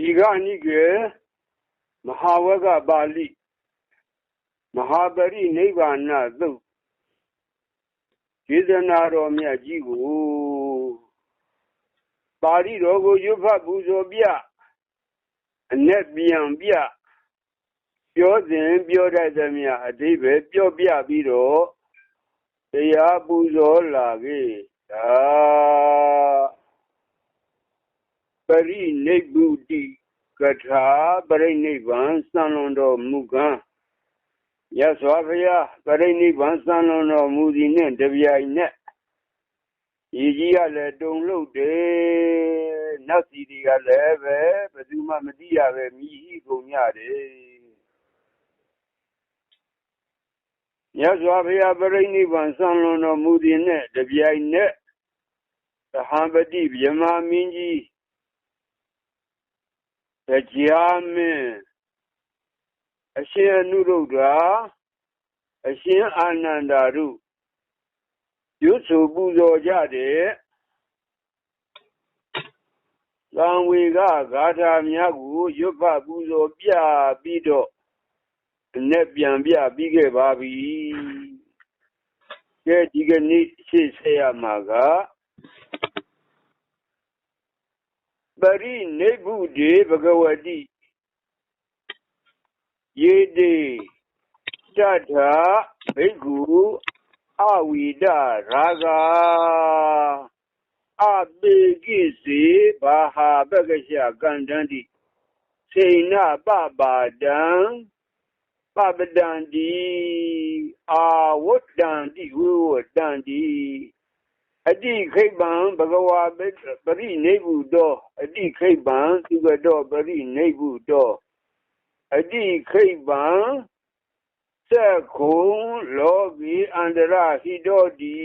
ဒီကနိကေမဟာဝကပါဠိမဟာပရိနိဗ္ဗာန်သုတ်ဒေသနာတော်မြတ်ကြီးကိုပါဠိတော်ကိုရွတ်ဖတ်ပူဇော်ပြအ내ပြန်ပြပြောစဉ်ပြောတတ်သမျှအတိပဲပြောပြပြီးတော့တရားပူဇော်လာခဲ့ဒါ ပရိနိဗ္ဗုတိကထာပရိနိဗ္ဗာန်စံလွန်တော်မူကံရသော်ဘုရားပရိနိဗ္ဗာန်စံလွန်တော်မူသည်နှင့်တပြိုင်နက်ဤကြီးကလည်းတုံလို့တယ်နတ်စီတွေကလည်းပဲဘယ်သူမှမသိရပဲမြည်ဤကုန်ကြတယ်ရသော်ဘုရားပရိနိဗ္ဗာန်စံလွန်တော်မူသည်နှင့်တပြိုင်နက်သဟံပတိဗြဟ္မာမင်းကြီး တရားမင်းအရှင်အနုရုဒ္ဓရာအရှင်အာနန္ဒာရုရွတ်ဆိုပူဇော်ကြတဲ့သံဝေကဂါထာများကိုရွတ်ဖတ်ပူဇော်ပြပြီးတော့အ내ပြန်ပြပြီးခဲ့ပါပြီ။ကဲဒီကနေ့ရှေ့ဆက်ရမှာက ပရိနိဗ္ဗုဒေဘဂဝတိယေတိတထဘိက္ခုအဝိဒရာဂာအပေကိစေဘာဟာပက္ကရှကန္တန္တိစေနပပါဒံပပဒံတိအာဝတ္တံတိဝဝတ္တံတိ အတိခိဗံဘဂဝါပရိနိဗ္ဗုတောအတိခိဗံသုကတောပရိနိဗ္ဗုတောအတိခိဗံသက္ခုံလောကီအန္တရဟိတောတိ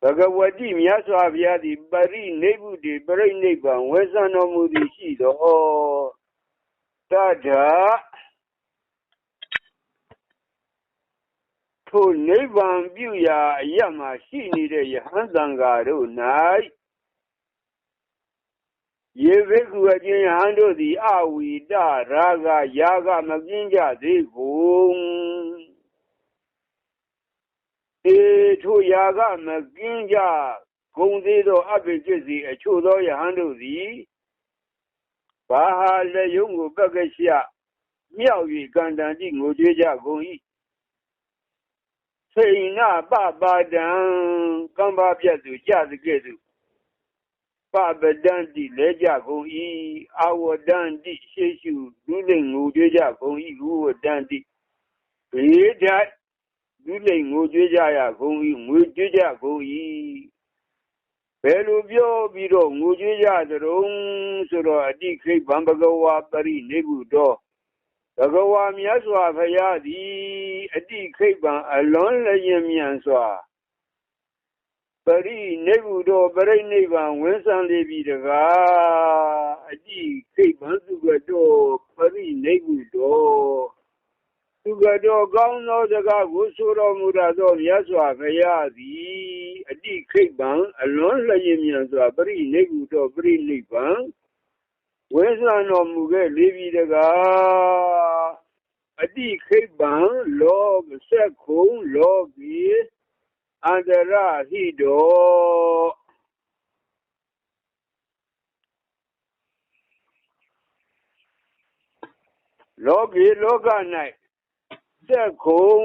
ဘဂဝတိမြတ်စွာဘုရားသည်ပရိနိဗ္ဗုတိပရိနိဗ္ဗာန်ဝေဇံတော်မူသည်ရှိတော်တထ ထိုနိဗ္ဗာန်ပြုရာအရမှာရှိနေတဲ့ယဟန်သံဃာတို့၌ယေဘိကုအကျဉ်ယဟန်တို့သည်အဝိတရာဂယာဂမကင်းကြသေးကုန်ေထိုယာကမကင်းကြဂုံသေးသောအပိจิตစီအချို့သောယဟန်တို့သည်ဘာဟာလက်ယုံကိုပက္ကရှမြောက်၍ကန္တန်တိငိုကြွေးကြကုန်၏ စိဏပပါဒံကမ္ဘာပြတ်သူကြသကဲ့သို့ပပဒံတိလဲကြကုန်၏အာဝဒံတိရှေရှုဒုလိငိုကြွေးကြကုန်၏ဝဝဒံတိဘေးဓာတ်ဒုလိငိုကြွေးကြရကုန်၏ငွေကြွေးကြကုန်၏ဘယ်လိုပြောပြီးတော့ငိုကြွေးကြသတုံးဆိုတော့အတိခိဗံဘဂဝါပရိနေဘူးတော့ ဘဂဝါမြတ်စွာဘုရားသည်အတိခိဗံအလွန်လျင်မြန်စွာပရိနိဗ္ဗုတောပရိနိဗ္ဗာန်ဝင်းဆံလေပြီတကားအတိခိဗံသုကတောပရိနိဗ္ဗုတောသုကတောကောင်းသောစကားကိုဆိုတော်မူသောမြတ်စွာဘုရားသည်အတိခိဗံအလွန်လျင်မြန်စွာပရိနိဗ္ဗုတောပရိနိဗ္ဗာန် ဝေဇံတော်မူခဲ့လေပြီတကားအတိခိဗံလောကဆက်ခုံလောကီအန္တရဟိတောလောကီလောက၌သက်ခုံ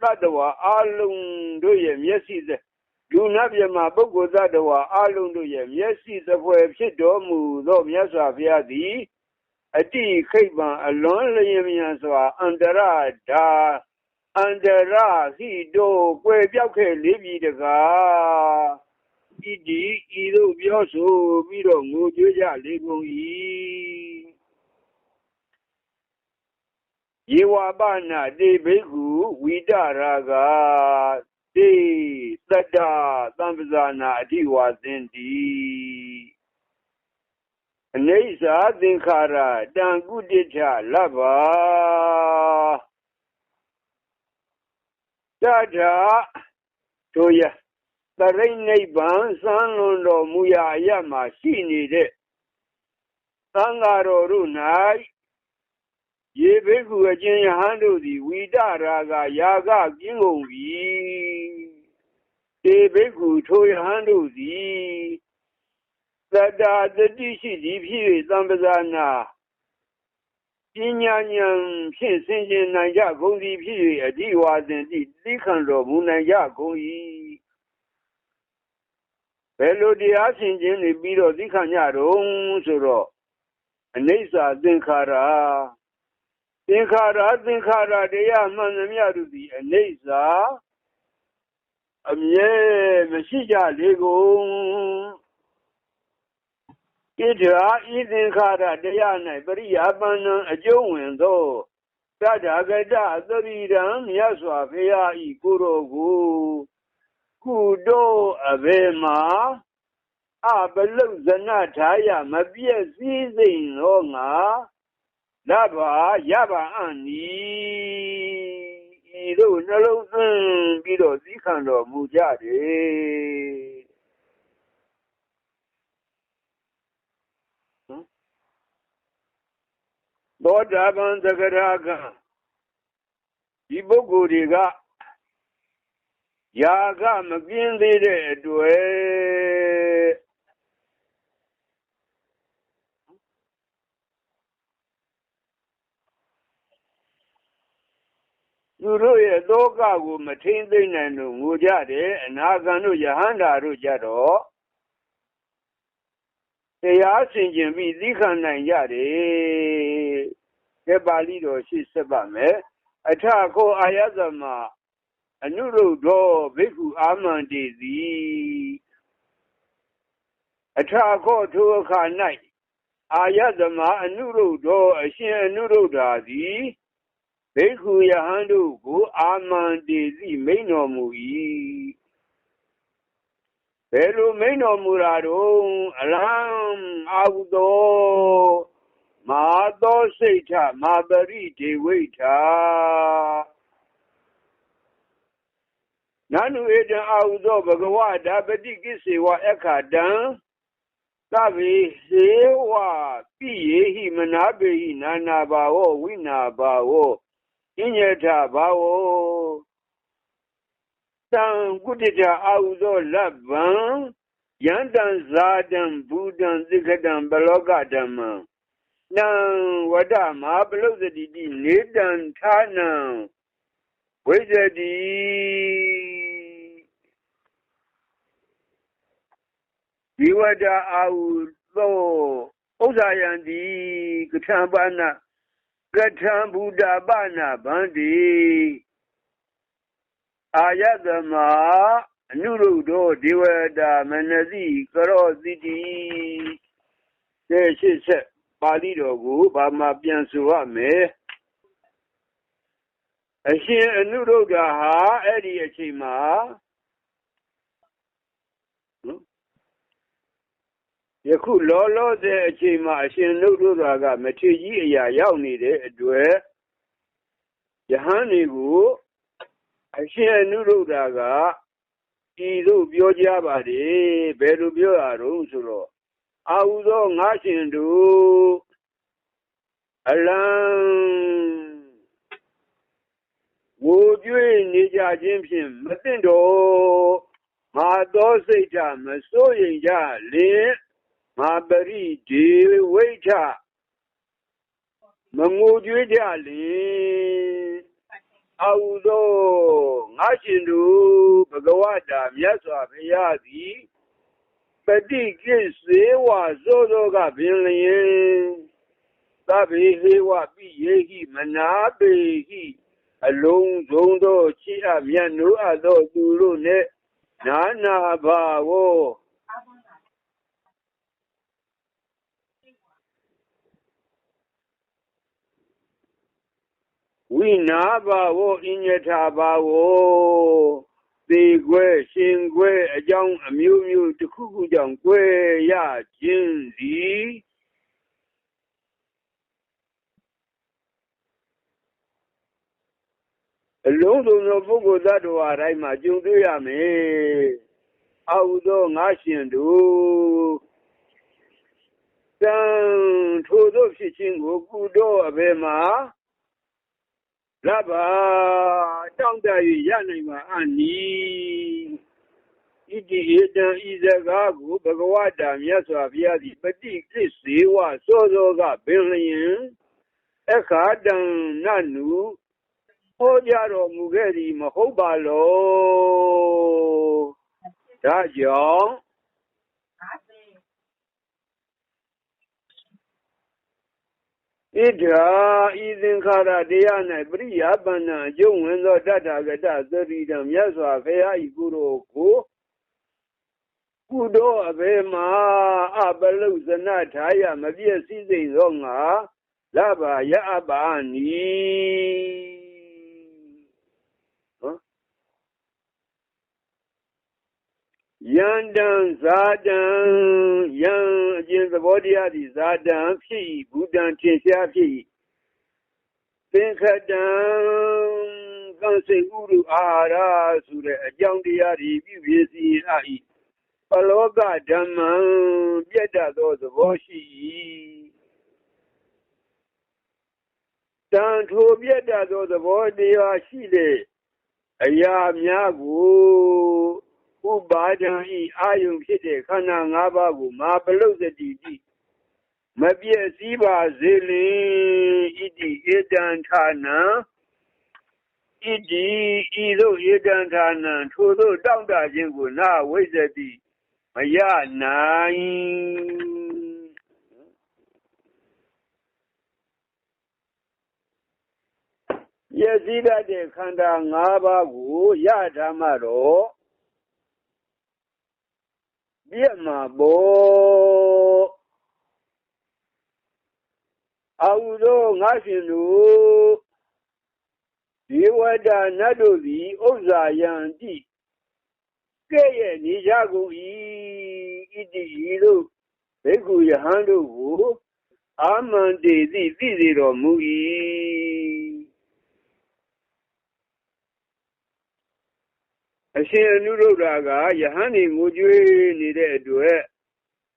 တတ္တဝါအလုံးတို့ရဲ့မျက်စိသက် လူနာပြမပုဂ္ဂိုလ်သတ္တဝါအလုံးတို့ရဲ့မျက်စိသဖွယ်ဖြစ်တော်မူသောမြတ်စွာဘုရားသည်အတိခိဗံအလွန်လျင်မြန်စွာအန္တရဓာအန္တရဟိတို့ကွယ်ပြောက်ခဲ့လေပြီတကားဤဒီဤတို့ပြောဆိုပြီးတော့ငိုကြွေးကြလေကုန်၏ယေဝပါဏတေဘိက္ခုဝိတရာဂ တေသတ္တသံပဇာနာအဓိဝါသင်တိအနေစာသင်္ခါရတံကုတိထလဗ္ဗာတထာတို့ရတရိတ်နိဗ္ဗာန်စံလွန်တော်မူရာအရမှာရှိနေတဲ့သံဃာတော်တို့၌ ယေဘိက္ခုအကျဉ်ယဟန်တို့သည်ဝိတရာဂယာကကင်းကုန်ပြီဧဘိက္ခုထိုယဟန်တို့သည်သတ္တာတတိရှိသည်ဖြစ်၍သံပဇာနာပညာဉာဏ်ဖြင့်ဆင်ခြင်နိုင်ကြကုန်သည်ဖြစ်၍အဓိဝါစဉ်တိသိခံတော်မူနိုင်ကြကုန်၏ဘယ်လိုတရားဆင်ခြင်နေပြီးတော့သိခံကြတော့ဆိုတော့အနိစ္စသင်္ခါရ သင်္ခါရသင်္ခါရတရားမှန်သမျှတို့သည်အနိစ္စအမြဲမရှိကြလေကုန်ဣဒရာဤသင်္ခါရတရား၌ပရိယာပန္နံအကျုံးဝင်သောတတ္ထာဂတသရိရံမြတ်စွာဘုရားဤကိုယ်တော်ကိုကုတို့အဘေမှာအပလုဇနထာယမပြည့်စည်စိန်သောငါ လဘာရပါအံ့နီဤတို့နှလုံးသွင်းပြီးတော့သီးခံတော်မူကြတယ်သောတာပန်သကရာကဒီပုဂ္ဂိုလ်တွေကယာကမကင်းသေးတဲ့အတွက် သူတို့ရဲ့သောကကိုမထိမ့်သိမ့်နိုင်လို့ငိုကြတယ်အနာဂံတို့ယဟန္တာတို့ကြတော့တရားဆင်ခြင်ပြီးသိခံနိုင်ကြတယ်ကဲပါဠိတော်ရှိဆက်ပါမယ်အထခောအာယသမအနုရုဒ္ဓောဘိက္ခုအာမန္တိသည်အထခောထိုအခါ၌အာယသမအနုရုဒ္ဓောအရှင်အနုရုဒ္ဓာသည် ဘိက္ခုယဟန်တို့ကိုအာမန္တိသည်မိန်တော်မူ၏ဘယ်လိုမိန်တော်မူတာတော့အလံအာဟုသောမာသောစိတ်ထမာပရိဒေဝိထာနန္နုဧတံအာဟုသောဘဂဝဓာပတိကိစေဝအခါတံသဗ္ဗေဟေဝပိယေဟိမနာပေဟိနာနာဘာဝဝိနာဘာဝ အညထဘာဝတံကုတ္တအာဟုသောလဗ္ဗံယန္တံဇာတံဘူတံသက္ကတံဘလောကဓမ္မံနံဝဒမဟာပလုသတိတိနေတံဌာနံဝိဇတိဒီဝဒအာဟုသောဥစ္စာယံတိကထံပါဏ ကထံဘုဒ္ဓပါဏဗန္တိအာယတမအနုရုဒ္ဓောဒေဝတာမနတိကရောတိတိတဲ့ရှိဆက်ပါဠိတော်ကိုဘာမှပြန်ဆိုရမယ်အရှင်အနုရုဒ္ဓဟာအဲ့ဒီအချိန်မှာ ယခုလောလောဆယ်အချိန်မှာအရှင်နုဒ္ဓကမထေကြီးအရာရောက်နေတဲ့အတွက်ယဟန်တွေကိုအရှင်အနုရုဒ္ဓကဤသို့ပြောကြပါတယ်ဘယ်လိုပြောရတော့ဆိုတော့အာဟုသောငါရှင်တို့အလံဝိုကျွေးနေကြခြင်းဖြင့်မသိတော့ငါသောစိတ်ဓာမစိုးရင်ကြလင် ငါပရိဒီဝိထမငိုကြွေးကြလင်အာဟုသောငါရှင်တို့ဘဂဝတာမြတ်စွာဘုရားသည်ပฏิကိစေဝသောသောကပင်လျင်သဗ္ဗေဟေဝပိယေဟိမနာပေဟိအလုံးစုံသောချစ်အမြတ်နိုးအပ်သောသူတို့နှင့်နာနာဘာဝ ဝိနာဘာဝအညထာဘာဝသေခွဲရှင်ခွဲအကြောင်းအမျိုးမျိုးတစ်ခုခုကြောင့်ကွဲရခြင်းသည်အလုံးစုံသောပုဂ္ဂိုလ်သတ္တဝါတိုင်းမှာကြုံတွေ့ရမယ်အာဟုသောငါရှင်တို့တန်ထိုသောဖြစ်ခြင်းကိုကုတော်အဘယ်မှာ လဘာတောင့်တ၍ရနိုင်မှာအနီဣတိဧတံဤစကားကိုဘဂဝတာမြတ်စွာဘုရားသည်ပฏิကိစေဝစောစောကပင်လျင်အခါတံနနုဟောကြားတော်မူခဲ့သည်မဟုတ်ပါလောဒါကြောင့် ဣဒာဤသင်္ခါရတရား၌ပရိယာပန္နအကျုံဝင်သောတတ္ထာဂတသတိတံမြတ်စွာဘုရားဤကုသိုလ်ကိုကုသိုလ်အဘေမှာအပလုဇနထားရမပြည့်စည်စိမ့်သောငါလဘာယအပါနီ ယန္တံဇာတံယံအကျဉ်သဘောတရားသည်ဇာတံဖြစ်၏ဘူတံထင်ရှားဖြစ်၏သင်္ခတံကံစိတ်ဥရုအာဟာရဆိုတဲ့အကြောင်းတရားတွေပြုပြစီအ၏ပလောကဓမ္မံပြတ်တတ်သောသဘောရှိ၏တန်ထိုပြတ်တတ်သောသဘောတရားရှိတဲ့အရာများကို ဥပါဒံဤအာယုံဖြစ်တဲ့ခန္ဓာ၅ပါးကိုမာပလုတ်တတိတိမပြည့်စည်ပါစေလေဣတိဧတံဌာနံဣတိဤသို့ဧတံဌာနံထိုသို့တောင့်တခြင်းကိုနာဝိဇ္ဇတိမရနိုင်ယသိတတ်တဲ့ခန္ဓာ၅ပါးကိုရထားမှတော့ ပြက်မှာပေါ့အာဟုသောငါရှင်တို့ဒီဝဒနတ်တို့သည်ဥစ္စာယံတိကဲ့ရဲ့နေကြကုန်၏ဣတိဤတို့ဘေကုယဟန်တို့ကိုအာမန္တေသိသိစေတော်မူ၏ အရှင်အနုရုဒ္ဓကယဟန်နေငိုကြွေးနေတဲ့အတွက်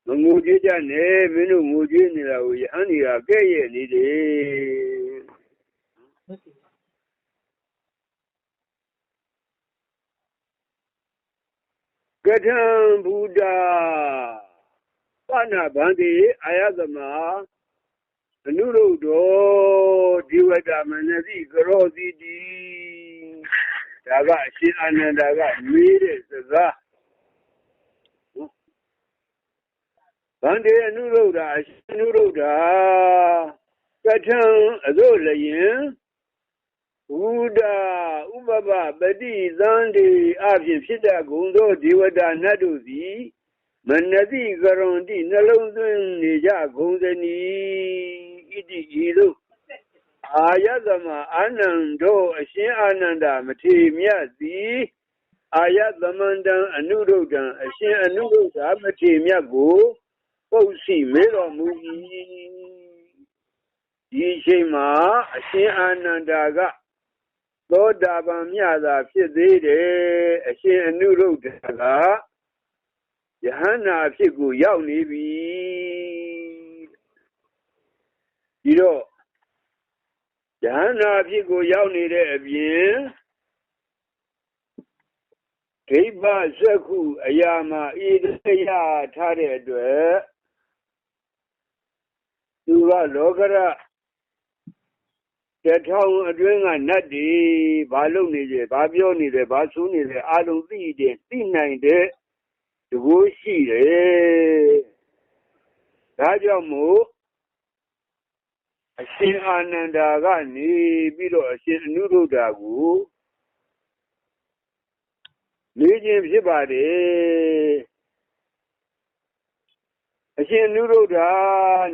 မငိုကြွေးကြနဲ့မင်းတို့ငိုကြွေးနေတာကိုယဟန်တွေကကဲ့ရဲ့နေတယ်ကထံဘုဒ္ဓပဏဗန္တိအာယသမအနုရုဒ္ဓောဒီဝတမနတိကရောစီတိ ဒါကအရှင်အာနန္ဒာကမေးတဲ့စကားဗန္တေအနုရုဒ္ဓအရှင်အနုရုဒ္ဓကထံအစို့လျင်ဘုဒ္ဓဥပပပတိသန္တိအဖြစ်ဖြစ်တတ်ကုန်သောဒေဝတာနတ်တို့သည်မနတိကရွန်တိနှလုံးသွင်းနေကြကုန်သနည်းဣတိဤသို့ အာယသမအာနန္ဒောအရှင်အာနန္ဒမထေမြတ်သည်အာယသမန္တံအနုရုဒ္ဓံအရှင်အနုရုဒ္ဓမထေမြတ်ကိုပုတ်စီမေတော်မူ၏ဒီချိန်မှာအရှင်အာနန္ဒာကသောတာပန်မြတ်သာဖြစ်သေးတယ်အရှင်အနုရုဒ္ဓကယဟန္တာဖြစ်ကိုရောက်နေပြီဒီတော့ ယဟန္တာဖြစ်ကိုရောက်နေတဲ့အပြင်ဒိဗ္ဗစက္ခုအရာမှာဣဒယထားတဲ့အတွက်သူကလောကရတထောင်အတွင်းကနတ်တွေဘာလုပ်နေကြဘာပြောနေတယ်ဘာဆိုးနေတယ်အလုံးသိတယ်သိနိုင်တဲ့တကူရှိတယ်ဒါကြောင့်မို့ အရှင်အာနန္ဒာကနေပြီးတော့အရှင်အနုရုဒ္ဓကိုနေခြင်းဖြစ်ပါတယ်အရှင်နုရုဒ္ဓ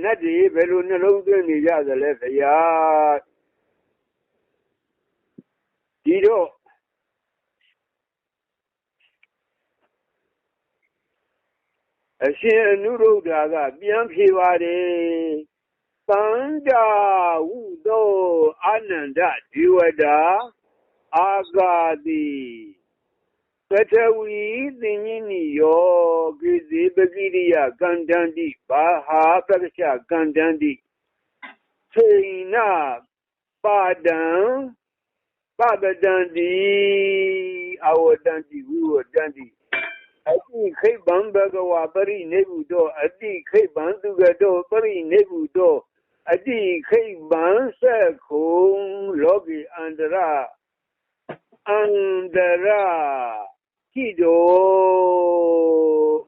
နတ်တွေဘယ်လိုနှလုံးသွင်းနေကြသလဲဗျာဒီတော့အရှင်အနုရုဒ္ဓကပြန်ဖြေပါတယ် သန္တာဝုသောအာနန္ဒဒေဝတာအာဂာတိပထဝီသင်္ညင်းနိယောကိစေပကိရိယကန္တန္တိဘာဟာပက္ခချကန္တန္တိသေနပါဒံပပဒန္တိအဝတန္တိဝိဝတန္တိအတိခိဗံဘဂဝါပရိနေဗုတောအတိခိဗံသူကတောပရိနေဗုတော အတိခိဗံသက္ခုလောကီအန္တရာအန္တရာရှိတော်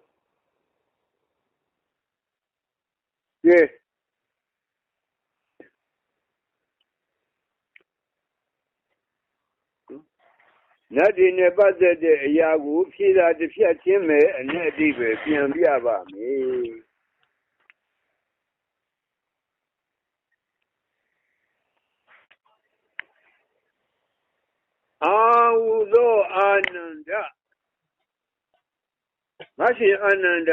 ကဲနတ်ဒီနဲ့ပတ်သက်တဲ့အရာကိုဖြေတာတစ်ဖြတ်ချင်းပဲအ내အတိပဲပြန်ပြပါမယ် အာဟုသောအာနန္ဒမရှိအာနန္ဒ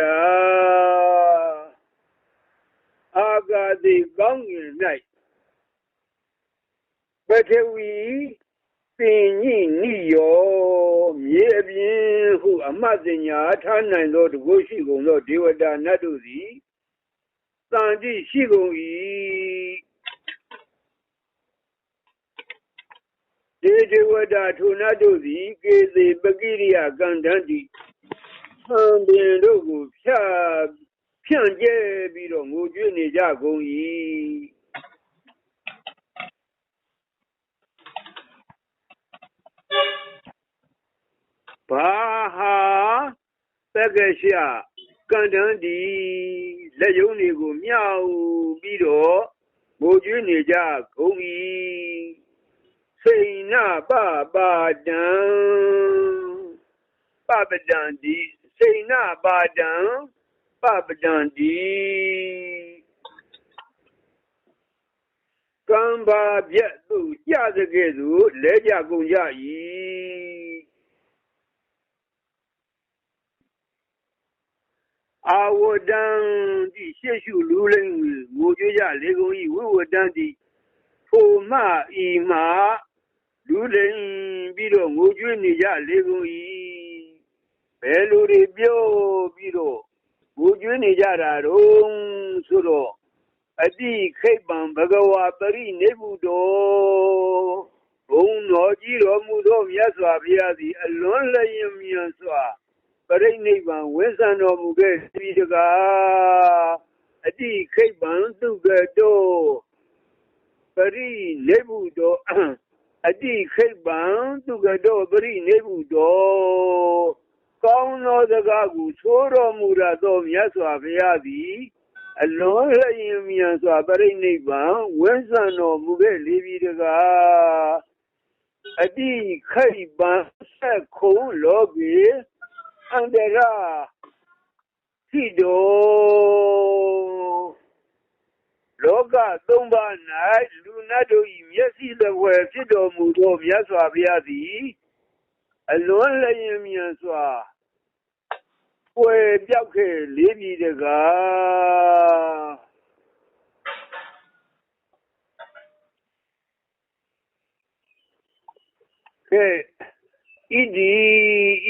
အာဂါတိကောင်းငင်၌ပထဝီပင်ညိနိယောမြေအပြင်ဟုအမတ်စညာထားနိုင်သောတကုရှိကုန်သောဒေဝတာနတ်တို့သည်တန်တိရှိကုန်၏ ဒေဒေဝတာထိုနတ်တို့သည်ကေစေပကိရိယကန္တန္တိဟံပင်တို့ကိုဖြတ်ဖြန့်ကျဲပြီးတော့ငိုကြွေးနေကြကုန်၏ဘာဟာသက္ကရှကန္တန်ဒီလက်ယုံတွေကိုမြောက်ပြီးတော့ငိုကြွေးနေကြကုန်၏ စိဏပပါဒံပပဒံဒီစိဏပါဒံပပဒံဒီကံပါပြတ်သူကြစကဲ့သို့လဲကြကုန်ကြ၏အာဝဒံတိရှေရှုလူလိမ့်ငိုကြွကြလေကုန်၏ဝိဝဒံတိထိုမှဤမှာ လူလိမ့်ပြီးတော့ငိုကြွနေကြလေကုန်၏ဘယ်လူတွေပြောပြီးတော့ငိုကြွနေကြတာတော့ဆိုတော့အတိခိပံဘဂဝါပရိနေဗုတောဘုံတော်ကြီးတော်မူသောမြတ်စွာဘုရားသည် အလွန်လျင်မြန်စွာပရိနိဗ္ဗာန်ဝိသံတော်မူခဲ့ပြီတကားအတိခိပံသူကတောပရိနေဗုတော အတိခိပံသူကတောပရိနေဗုတောကောင်းသောစကားကိုသိုးတော်မူရသောမြတ်စွာဘုရားသည်အလွန်လျင်မြန်စွာပရိနိဗ္ဗာန်ဝိသံတော်မူခဲ့လေပြီတကားအတိခိပံဆက်ခုံလောကေအန္တရာရှိတော် လောကသုံးပါး၌လူနတ်တို့၏မျက်စိတဝယ်ဖြစ်တော်မူသောမြတ်စွာဘုရားသည် အလွန်လျင်မြန်စွာွယ်ပြောက်ခဲ့လေးပြီတကားကဲဣဒီ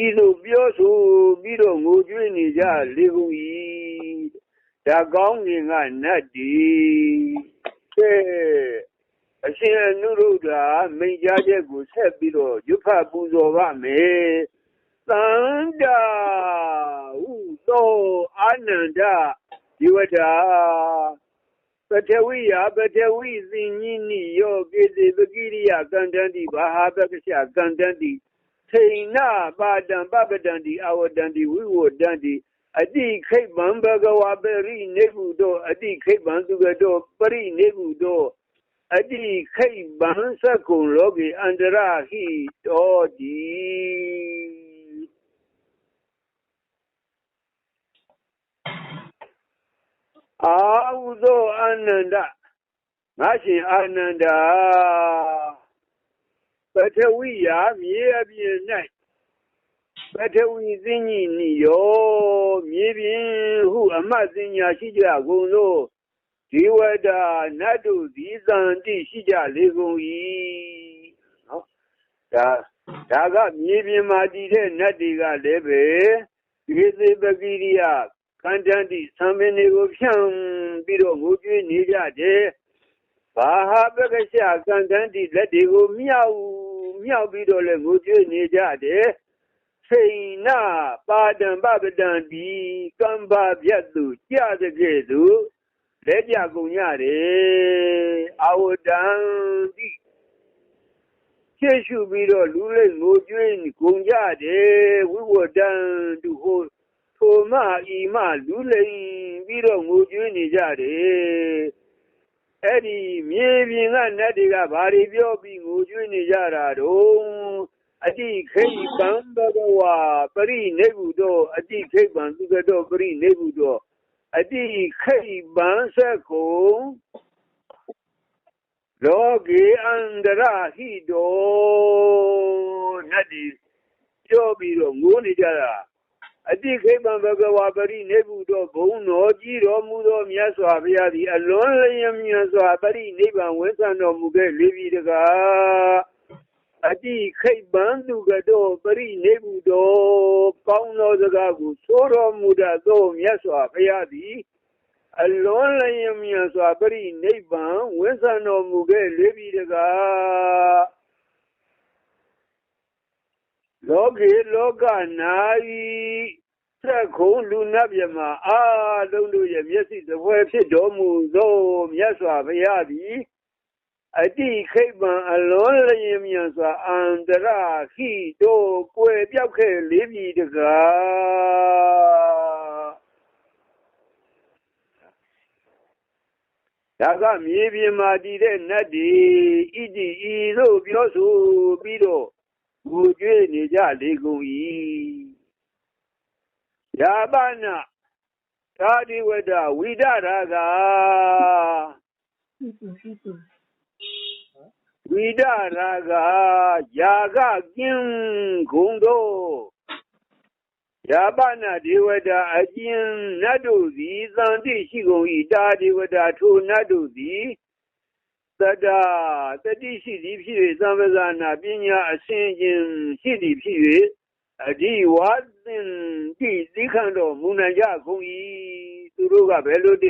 ဤသို့ပြောဆိုပြီးတော့ငိုကြွေးနေကြလေကုန်၏ ဒါကောင်းငင်ကနတ်ဒီကဲအရှင်အနုရုဒ္ဓမိန့်ကြားချက်ကိုဆက်ပြီးတော့ရွတ်ဖတ်ပူဇော်ပါမယ်သန္တာဟုသောအာနန္ဒဒီဝတ္တာပထဝီယပထဝီသင်္ညိနိယောကေတိပကိရိယကန္တန္တိဘာဟာပက္ခရှကန္တန္တိထိဏပါဒံပပဒန္တိအဝဒန္တိဝိဝဒန္တိ အတိခိဗံဘဂဝါပရိနေဟုတောအတိခိဗံသူကတောပရိနေဟုတောအတိခိဗံသကုံလောကေအန္တရာဟိတောတိအာဟုသောအာနန္ဒငါရှင်အာနန္ဒာပထဝီယာမြေအပြင်၌ပထဝီသင်္ကြီးနိယော မြေပြင်ဟုအမတ်စင်ညာရှိကြကုန်သောဒီဝဒနတ်တို့သည်သံတိရှိကြလေကုန်၏နော်ဒါဒါကမြေပြင်မှာတည်တဲ့နတ်တွေကလည်းပဲဒီသေပကိရိယကန္တန်တိသံမင်းတွေကိုဖြန့်ပြီးတော့ငိုကြွေးနေကြတယ်ဘာဟာပက္ခရှာကန္တန်တိလက်တွေကိုမြောက်မြောက်ပြီးတော့လည်းငိုကြွေးနေကြတယ် စိန်နာပါဒံပပဒံဒီကမ္ဘာပြတ်သူကြတဲ့ကဲ့သို့လက်ပြကုန်ရတယ်အဝဒံတိရှေ့ရှုပြီးတော့လူလေးငိုကြွေးကုန်ကြတယ်ဝိဝဒံသူဟိုထိုမဤမလူလိမ်ပြီးတော့ငိုကြွေးနေကြတယ်အဲ့ဒီမြေပြင်ကနတ်တွေကဘာတွေပြောပြီးငိုကြွေးနေကြတာတော့ အတိခိပံဘဂဝါပရိနေဘူးတော့အတိခိပံသူကတော့ပရိနေဘူးတော့အတိခိပံသကုလောကေအန္တရဟိတောနတ်ဒီပြောပြီးတော့ငိုးနေကြတာအတိခိပံဘဂဝါပရိနေဘူးတော့ဘုံတော်ကြီးတော်မူသောမြတ်စွာဘုရားသည်အလွန်လျင်မြတ်စွာပရိနိဗ္ဗာန်ဝင်ဆံတော်မူခဲ့လေပြီတကား အတိခိပံသူကတော့ပရိနေဘူးတော့ကောင်းသောစကားကိုဆိုတော်မူတတ်သောမြတ်စွာဘုရားသည်အလွန်လျင်မြတ်စွာပရိနိဗ္ဗာန်ဝင်ဆံတော်မူခဲ့လေပြီတကားလောကေလောကနာဤသက်ခုံလူနတ်မြမအာလုံးတို့ရဲ့မျက်စိတပွဲဖြစ်တော်မူသောမြတ်စွာဘုရားသည် အတိခိပံအလွန်လျင်မြန်စွာအန္တရခိတို့ကိုယ်ပြောက်ခဲ့လေးပြီတကားဒါကမြေပြင်မှာတည်တဲ့နတ်ဒီဣတိဤသို့ပြောဆိုပြီးတော့ဘူကျွေးနေကြလေကုန်၏ယာပနာသာဒီဝဒဝိဒရာဂ ဝိဒရာဂယာကကင်းဂုံတို့ယာပနာဒေဝတာအကျဉ်နတ်တို့သည်သံတိရှိကုန်၏တာဒေဝတာထိုနတ်တို့သည်သတ္တတတိရှိသည်ဖြစ်၍သံဝဇာနာပညာအစဉ်ချင်းရှိသည်ဖြစ်၍အဒီဝါသင်တိသိခံတော်မူနိုင်ကြကုန်၏သူတို့ကဘယ်လိုတ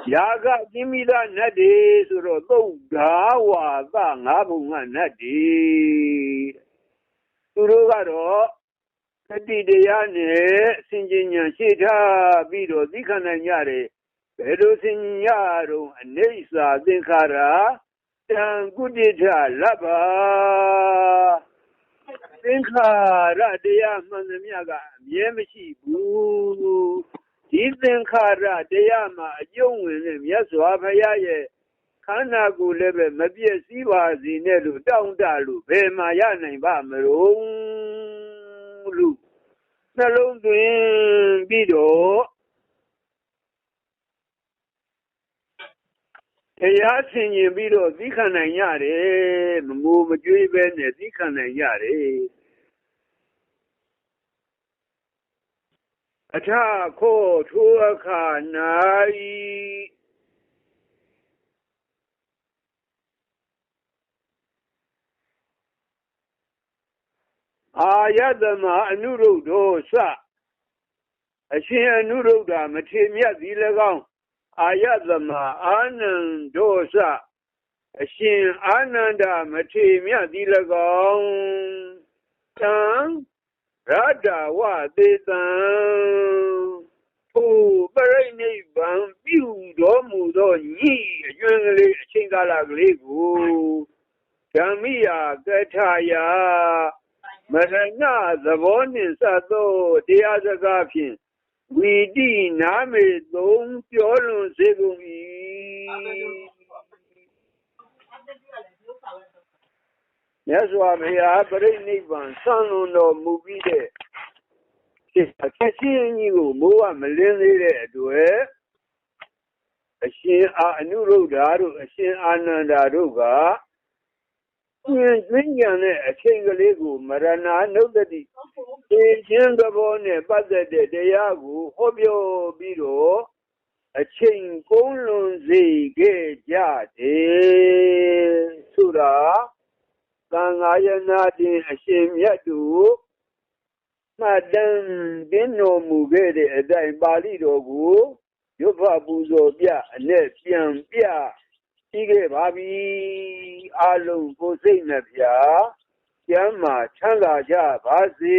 ည်းယာကသင်္မိသားနတ်တွေဆိုတော့သုတ်ဓာဝါသငါးဘုံကနတ်တွေသူတို့ကတော့တတိတရားနဲ့စင်ကြင်ညာရှေ့ထားပြီးတော့သိခံနိုင်ကြတယ်ဘယ်လိုစင်ညတော့အနေစာသင်္ခါရတံကုဋ္ဌိထလဘ္ဘာသင်္ခါရတရားမှန်သမျှကအမြဲမရှိဘူး ဒီသင်္ခါရတရားမှာအကျုံးဝင်တဲ့မြတ်စွာဘုရားရဲ့ခန္ဓာကိုယ်လည်းပဲမပြည့်စည်ပါစေနဲ့လို့တောင်းတလို့ဘယ်မှာရနိုင်ပါမလို့လို့နှလုံးသွင်းပြီးတော့တရားဆင်ញင်ပြီးတော့သိခံနိုင်ရတယ်မငိုမကြွေးပဲနဲ့သိခံနိုင်ရတယ် အထခို့ထိုအခါ၌အာယတမအနုရုဒ္ဓောစအရှင်အနုရုဒ္ဓမထေမြတ်သည်၎င်းအာယသမအာနန္ဒောစအရှင်အာနန္ဒမထေမြတ်သည်၎င်းတံ ရတ္တဝသေတံဟိုပရိနိဗ္ဗာန်ပြုတော်မူသောညီအကျွမ်းကလေးအချိန်ကာလကလေးကိုဓမ္မိယာကထာယာမရဏသဘောနှင့်စသောတရားစကားဖြင့်ဝီတိနာမေသုံးပြောလွန်စေကုန်၏ မြတ်စွာဘုရားပြိဋိဘံဆံလွန်တော်မူပြီးတဲ့အချက်ချင်းကြီးကိုမိုးကမလင်းသေးတဲ့အတွက်အရှင်အာအနုရုဒ္ဓတို့အရှင်အာနန္ဒာတို့ကဉာဏ်သိဉာဏ်နဲ့အချိန်ကလေးကိုမရဏနုဒတိသိခြင်းသဘောနဲ့ပတ်သက်တဲ့တရားကိုဟောပြောပြီးတော့အချိန်ကုန်လွန်စေခဲ့ကြတယ်ဆိုတာ သံဃာယနာတင်အရှင်မြတ်တို့မှတ်တမ်းတင်းတော်မူခဲ့တဲ့အတိုင်းပါဠိတော်ကိုရွတ်ဖတ်ပူဇော်ပြအနဲ့ပြန်ပြပြီးခဲ့ပါပြီအလုံးကိုယ်စိတ်နှပြကျမ်းမာချမ်းသာကြပါစေ